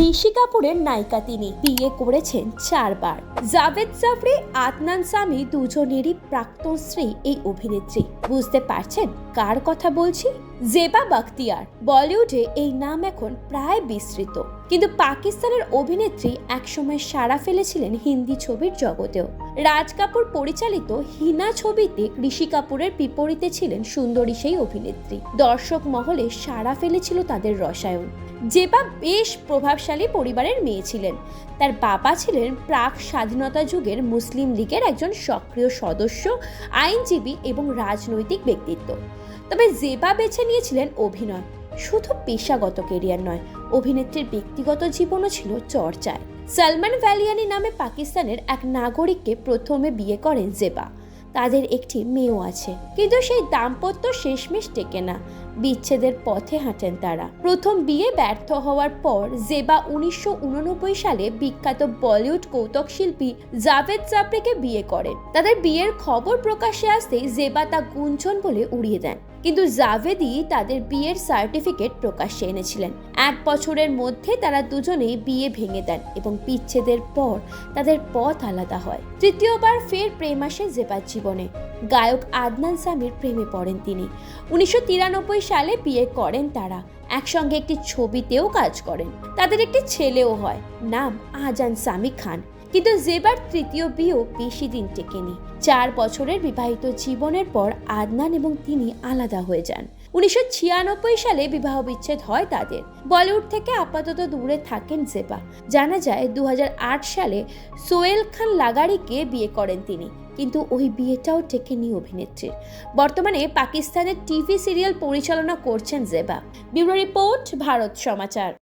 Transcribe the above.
ঋষি কাপুরের নায়িকা তিনি। বিয়ে করেছেন চারবার। জাভেদ জাফরি, আদনান সামি দুজনেরই প্রাক্তন স্ত্রী এই অভিনেত্রী। বুঝতে পারছেন কার কথা বলছি? জেবা বাখতিয়ার। বলিউডে এই নাম এখন প্রায় বিস্তৃত। কিন্তু পাকিস্তানের অভিনেত্রী একসময় সাড়া ফেলেছিলেন হিন্দি ছবির জগতেও। রাজ কাপুর পরিচালিত হিনা ছবিতে ঋষি কাপুরের বিপরীতে ছিলেন সুন্দরী সেই অভিনেত্রী। দর্শক মহলে সাড়া ফেলেছিল তাদের রসায়ন। জেবা বেশ প্রভাবশালী পরিবারের মেয়ে ছিলেন। তার বাবা ছিলেন প্রাক স্বাধীনতা যুগের মুসলিম লীগের একজন সক্রিয় সদস্য, আইনজীবী এবং রাজনৈতিক ব্যক্তিত্ব। তবে জেবা বেছে নিয়েছিলেন অভিনয়। শুধু পেশাগত কেরিয়ার নয়, অভিনেত্রীর ব্যক্তিগত জীবনও ছিল চর্চায়। সালমান ভ্যালিয়ানি নামে পাকিস্তানের এক নাগরিককে প্রথমে বিয়ে করেন জেবা। তাদের একটি মেয়েও আছে। কিন্তু সেই দাম্পত্য শেষমেশ টেকে না। বিচ্ছেদের পথে হাঁটেন তারা। প্রথম বিয়ে ব্যর্থ হওয়ার পর জেবা উনিশশো উননব্বই সালে বিখ্যাত বলিউড কৌতুক শিল্পী জাভেদ জাফরিকে বিয়ে করেন। তাদের বিয়ের খবর প্রকাশে আসতেই জেবা তা গুঞ্জন বলে উড়িয়ে দেন। কিন্তু জাভেদি তাদের বিয়ের সার্টিফিকেট প্রকাশ্যে এনেছিলেন। এক বছরের মধ্যে তারা দুজনেই বিয়ে ভেঙে দেন এবং বিচ্ছেদের পর তাদের পথ আলাদা হয়। তৃতীয়বার ফের প্রেম আসে জেবার জীবনে। গায়ক আদনান সামির প্রেমে পড়েন তিনি। উনিশশো তিরানব্বই সালে বিয়ে করেন তারা। একসঙ্গে একটি ছবিতেও কাজ করেন। তাদের একটি ছেলেও হয়। নাম আজান সামি খান। কিন্তু জেবার তৃতীয় বিয়েও বেশি দিন টেকেনি। চার বছরের বিবাহিত জীবনের পর আদনান এবং তিনি আলাদা হয়ে যান। উনিশশো ছিয়ানব্বই সালে বিবাহ বিচ্ছেদ হয় তাদের। বলিউড থেকে আপাতত দূরে থাকেন জেবা। জানা যায় দু হাজার আট সালে সোয়েল খান লাগারিকে বিয়ে করেন তিনি, কিন্তু ওই বিয়েটাও টেকেনি অভিনেত্রীর বর্তমানে পাকিস্তানের টিভি সিরিয়াল পরিচালনা করছেন Zeba. Bureau report, Bharat Samachar.